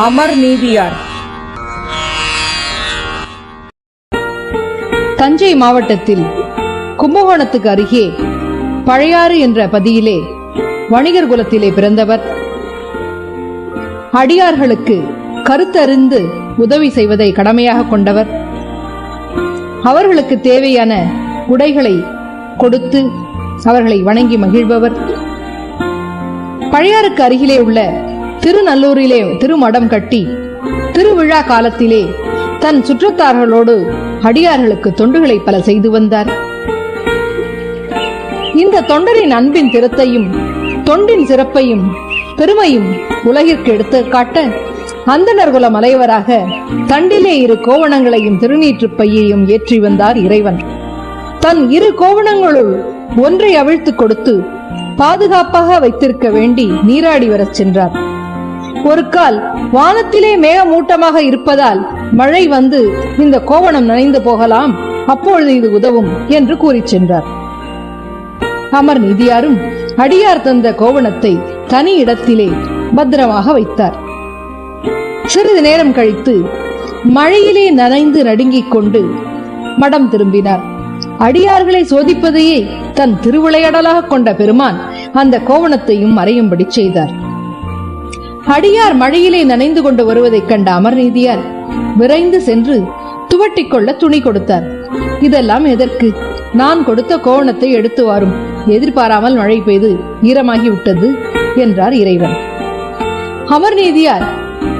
அமர் நீதியார். தஞ்சை மாவட்டத்தில் கும்பகோணத்துக்கு அருகே பழையாறு என்ற பதியிலே வணிகர் குலத்திலே பிறந்தவர். அடியார்களுக்கு கருத்தறிந்து உதவி செய்வதை கடமையாக கொண்டவர். அவர்களுக்கு தேவையான உடைகளை கொடுத்து அவர்களை வணங்கி மகிழ்பவர். பழையாறுக்கு அருகிலே உள்ள திருநல்லூரிலே திருமடம் கட்டி திருவிழா காலத்திலே தன் சுற்றத்தார்களோடு அடியார்களுக்கு தொண்டுகளை பல செய்து வந்தார். இந்த தொண்டரின் அன்பின் திறத்தையும் தொண்டின் சிறப்பையும் பெருமையும் உலகிற்கு எடுத்து காட்ட அந்தனர்குல மலைவராக தண்டிலே இரு கோவணங்களையும் திருநீற்றுப் பையையும் ஏற்றி வந்தார் இறைவன். தன் இரு கோவணங்களுள் ஒன்றை அவிழ்த்துக் கொடுத்து பாதுகாப்பாக வைத்திருக்க வேண்டி நீராடி வரச் சென்றார். ஒரு கால் வானத்திலே மேகமூட்டமாக இருப்பதால் மழை வந்து இந்த கோவணம் நனைந்து போகலாம். அப்பொழுது இது உதவும் என்று கூறிச் சென்றார். அமர் நிதியாரும் அடியார் தந்த கோவணத்தை தனி இடத்திலே பத்திரமாக வைத்தார். சிறிது நேரம் கழித்து மழையிலே நனைந்து நடுங்கிக் கொண்டு மடம் திரும்பினார். அடியார்களை சோதிப்பதையே தன் திருவிளையாடலாக கொண்ட பெருமான் அந்த கோவணத்தையும் மறையும்படி செய்தார். அடியார் மழையிலே நனைந்து கொண்டு வருவதைக் கண்ட அமர்நீதியார் விரைந்து சென்று துவட்டிக் கொள்ள துணி கொடுத்தார். இதெல்லாம் எதற்கு? நான் கொடுத்த கோவணத்தை எடுத்து வாரும். எதிர்பாராமல் மழை பெய்து ஈரமாகி விட்டது என்றார் இறைவன். அமர்நீதியார்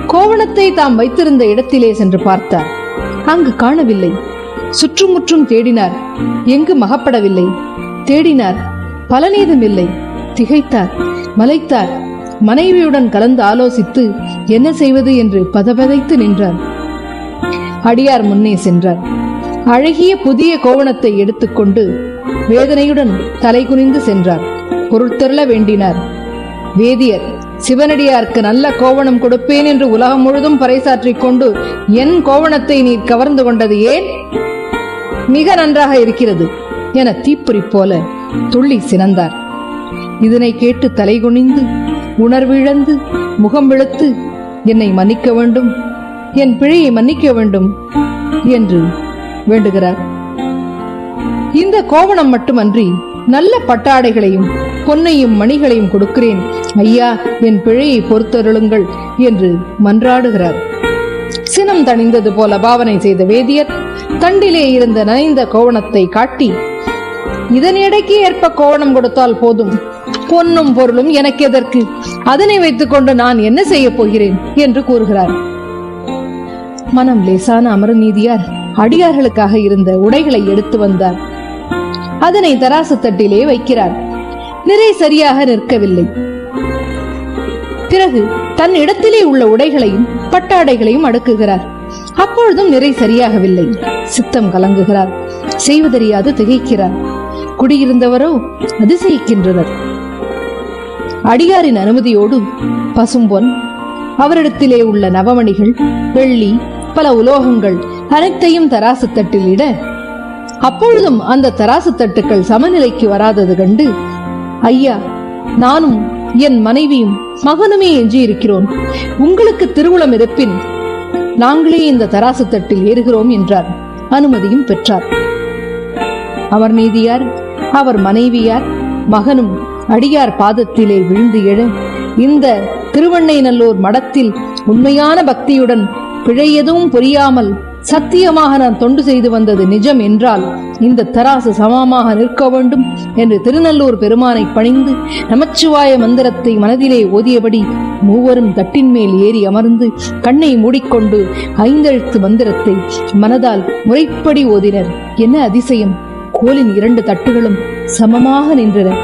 கோவணத்தை தாம் வைத்திருந்த இடத்திலே சென்று பார்த்தார். அங்கு காணவில்லை. சுற்றுமுற்றும் தேடினார். எங்கு மகப்படவில்லை. தேடினார். பலனேதும் இல்லை திகைத்தார். மலைத்தார். மனைவியுடன் கலந்து ஆலோசித்து என்ன செய்வது என்று பதபதைத்து நின்றார். அடியார் முன்னே சென்றார். அழகிய புதிய கோவணத்தை எடுத்துக்கொண்டு வேதனையுடன் தலை குனிந்து சென்றார். பொருட்தெருள வேண்டினார். வேதியர் சிவனடியாருக்கு நல்ல கோவணம் கொடுப்பேன் என்று உலகம் முழுதும் பறைசாற்றிக் கொண்டு என் கோவணத்தை நீர் கவர்ந்து கொண்டது ஏன்? மிக நன்றாக இருக்கிறது என தீப்பொறி போல துள்ளி சினந்தார். இதனை கேட்டு தலைகுனிந்து உணர்விழந்து முகம் விழுத்து என்னை மன்னிக்க வேண்டும். என் பிழையை மன்னிக்க வேண்டும் என்று வேண்டுகிறார். இந்த கோவணம் மட்டுமன்றி நல்ல பட்டாடைகளையும் பொன்னையும் மணிகளையும் கொடுக்கிறேன். ஐயா என் பிழையை பொறுத்தருளுங்கள் என்று மன்றாடுகிறார். சினம் தணிந்தது போல பாவனை செய்த வேதியர் தண்டிலே இருந்த நனைந்த கோவணத்தை காட்டி இதன் எடைக்கு ஏற்ப கோவணம் கொடுத்தால் போதும். பொன்னும் பொருளும் எனக்கு எதற்கு? அதனை வைத்துக்கொண்டு நான் என்ன செய்ய போகிறேன்? என்று கூறுகிறார். மனம் லேசான அமரநீதியார் அடியார்களுக்காக இருந்த உடைகளை எடுத்து வந்தார். அதனை தராசு தட்டிலே வைக்கிறார். நிறை சரியாக நிற்கவில்லை. பிறகு தன் இடத்திலே உள்ள உடைகளையும் பட்டாடைகளையும் அடுக்குகிறார். அப்பொழுதும் நிறை சரியாகவில்லை. சித்தம் கலங்குகிறார். செய்வதறியாது திகைக்கிறார். குடியிருந்தவரோ அதிசயிக்கின்றனர். அடியாரின் அனுமதியோடு பசும்பொன் அவரிடத்திலே உள்ள நவமணிகள் வெள்ளி பல உலோகங்கள் அனைத்தையும் தராசு தட்டில் இட அப்பொழுதும் அந்த தராசு தட்டுக்கள் சமநிலைக்கு வராதது கண்டு ஐயா நானும் என் மனைவியும் மகனுமே எஞ்சி இருக்கிறோம் உங்களுக்கு திருவுளம் இருப்பின் நாங்களே இந்த தராசு தட்டில் ஏறுகிறோம் என்றார். அனுமதியும் பெற்றார். அவர் நீதியார் அவர் மனைவியார் மகனும் அடியார் பாதத்திலே விழுந்து எழ இந்த திருவண்ணைநல்லூர் மடத்தில் உண்மையான பக்தியுடன் பிழை எதுவும் புரியாமல் சத்தியமாக நான் தொண்டு செய்து வந்தது நிஜம் என்றால் இந்த தராசு சமமாக நிற்க வேண்டும் என்று திருநல்லூர் பெருமானை பணிந்து நமச்சிவாய மந்திரத்தை மனதிலே ஓதியபடி மூவரும் தட்டின் மேல் ஏறி அமர்ந்து கண்ணை மூடிக்கொண்டு ஐந்தெழுத்து மந்திரத்தை மனதால் முறைப்படி ஓதினர். என்ன அதிசயம்? கோலின் இரண்டு தட்டுகளும் சமமாக நின்றன.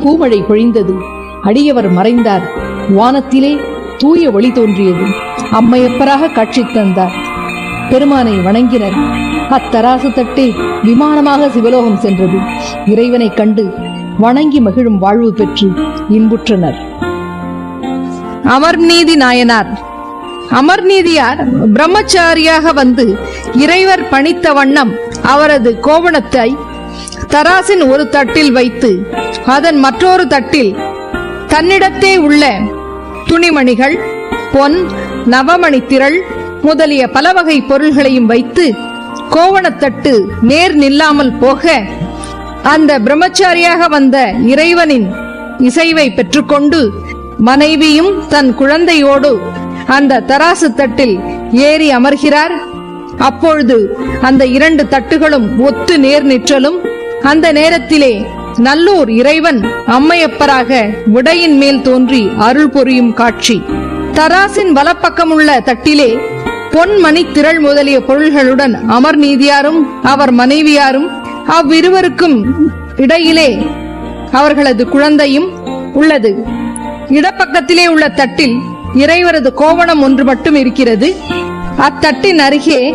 பூமழை பொழிந்தது. அடியவர் மறைந்தார். வானத்திலே தூய ஒளி தோன்றியது. அம்மையப்பராக காட்சி தந்தார். பெருமானை வணங்கினர். அத்தராசு தட்டே விமானமாக சிவலோகம் சென்றது. இறைவனைக் கண்டு வணங்கி மகிழும் வாழ்வு பெற்று இன்புற்றனர். அமர்நீதி நாயனார். அமர்நீதியார் பிரம்மச்சாரியாக வந்து இறைவர் பணித்த வண்ணம் அவரது கோவணத்தை தராசின் ஒரு தட்டில் வைத்து அதன் மற்றொரு தட்டில் தன்னிடத்தே உள்ள துணிமணிகள் பொன் நவமணி திரள் முதலிய பல வகை பொருள்களையும் வைத்து கோவணத்தட்டு நேர் நில்லாமல் போக அந்த பிரம்மச்சாரியாக வந்த இறைவனின் இசைவை பெற்றுக்கொண்டு மனைவியும் தன் குழந்தையோடு அந்த தராசு தட்டில் ஏறி அமர்கிறார். அப்பொழுது அந்த இரண்டு தட்டுகளும் ஒத்து நேர் நிற்றலும் அந்த நேரத்திலே நல்லூர் இறைவன் அம்மையப்பராக விடையின் மேல் தோன்றி அருள் பொரியும் காட்சி. தராசின் வலப்பக்கமுள்ள தட்டிலே பொன்மணி திரள் முதலிய பொருள்களுடன் அமர் நீதியாரும் அவர் மனைவியாரும் அவ்விருவருக்கும் இடையிலே அவர்களது குழந்தையும் உள்ளது. இடப்பக்கத்திலே உள்ள தட்டில் இறைவரது கோவணம் ஒன்று மட்டும் இருக்கிறது. அத்தட்டின் அருகே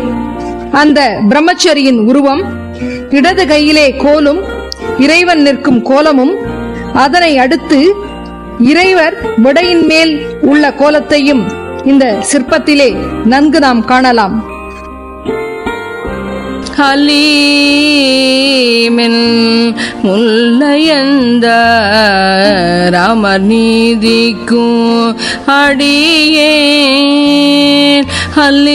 அந்த பிரம்மச்சரியின் உருவம் இடது கையிலே கோலும் இறைவன் நிற்கும் கோலமும் அதனை அடுத்து இறைவர் விடையின் மேல் உள்ள கோலத்தையும் இந்த சிற்பத்திலே நன்கு நாம் காணலாம். ஹலீமின் முல்லையந்த ராமர் நீதிக்கும் அடியே ஹலீமின்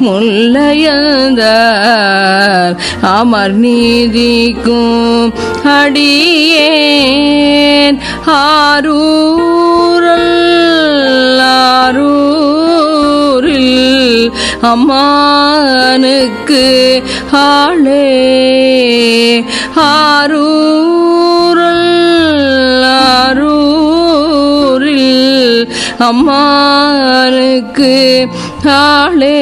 முல்லையந்தார் அமர் நீதிக்கும் அடியேன். ஆரூரல் ஆரூரில் அம்மானுக்கு ஆளே. ஆரூரல் அம்மானுக்கு ஆளே.